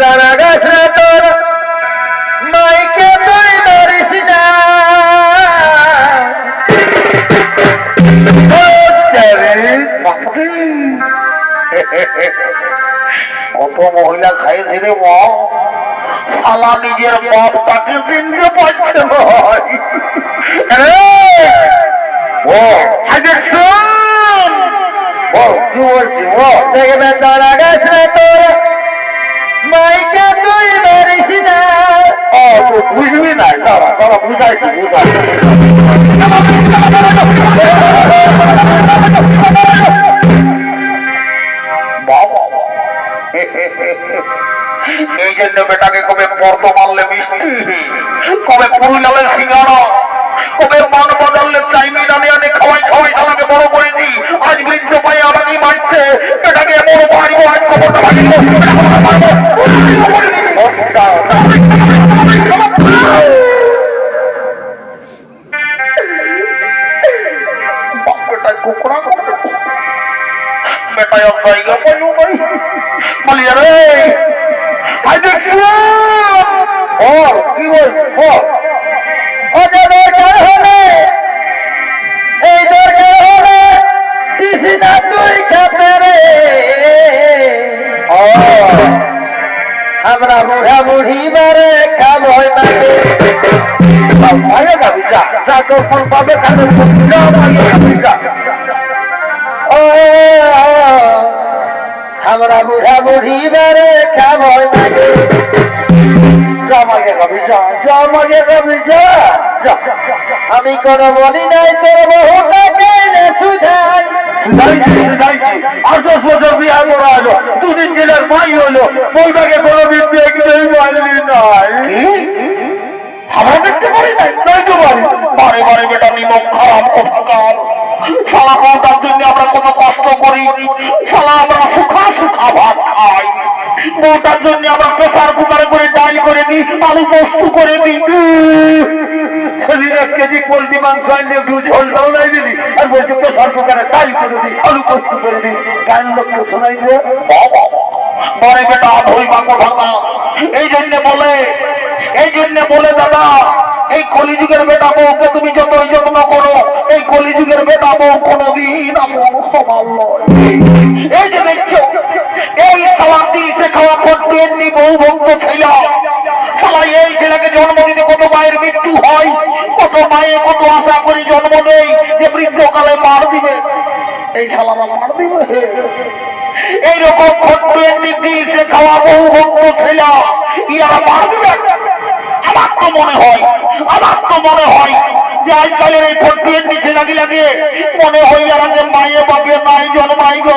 তারা গাছ তোর মাইকে তুই ধরিস। কত মহিলা খাই ধীরে মা শালা নিজের বাপ তাকে চিনতে পারছে না ও ও কি বলছি ও দেখবে দাঁড়া গেছে তোর মাইকে তুই ধরিস না ও তুই বুঝবি না দাঁড়া দাঁড়া বুঝাইছি বুঝাই বাবা এই জন্য বেটাকে কবে পর্দ মারলে মিষ্টি? কবে পুরুলালে সিঙ্গারা? মারিব আজ খবরটা ভাগিব বেটা কুকুরা বেটা জায়গা পাইল ভাই বলি আরে আই দেখছি ও কি বল ও ও তুই আমরা বুড়া বুড়ি বারে না ফোন আমরা বুড়া বুড়ি বারে না জমাগে কবি জমাগে কবি। আমি কোনো বলি নাই, তোর বহুটাকে সুধাই আঠাশ বছর বিয়ে করা হলো দুদিন জেলার মাই হলো বইটাকে কোনো দেখতেই নাই জন্য আমরা কত কষ্ট করি সালা আমরা সুখা সুখা ভাত খাই বউটার জন্য আমরা প্রেসার কুকারে করে ডাল করে দিই আলু পোস্ত করে দিই কেজি পোলট্রি মাংস আনলে একটু ঝোল ডাল নাই দিলি। আর বলছি প্রেসার কুকারে ডাল করে দিই, আলু পোস্ত করে দিই। গান লোককে শোনাই দিয়ে বাবা বেটা, ধই মাকো ভাঙা। এই জন্য বলে, এই জন্য বলে, দাদা, এই কলিযুগের বেটা বউকে তুমি যতই যত্ন করো, এই কলিযুগের বেটা বউ কোনোদিন আমন সমান নয়। মায়ে কত আশা করে জন্ম নেই যে বৃদ্ধকালে মার দিবে। এই সালামা মার দিবে। এইরকম ঘটলো এমনি দিয়েছে খাওয়া বহু ভক্ত ছিল। ইয়ারা মার দিবে। আমার তো মনে হয়, আমার তো মনে হয় যে আজকালের এই ফটিয়ে নিচে লাগি লাগে মনে হয় ইয়ারা যে মায়ে বাপে নাই জন্মাই গো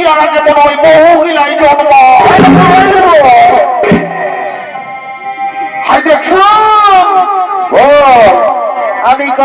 ইয়ারা যে মনে হয় বহু গিলাই জন্ম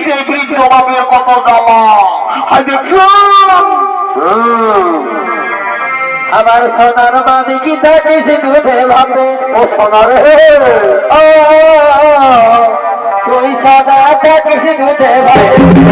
যে বৃদ্ধ বাবের কত জ্বালা আই আমার সোনার মামি কি থাকিস দুধে ভাবে? ও সোনার তুই সদা থাকিস দুধে ভাবে।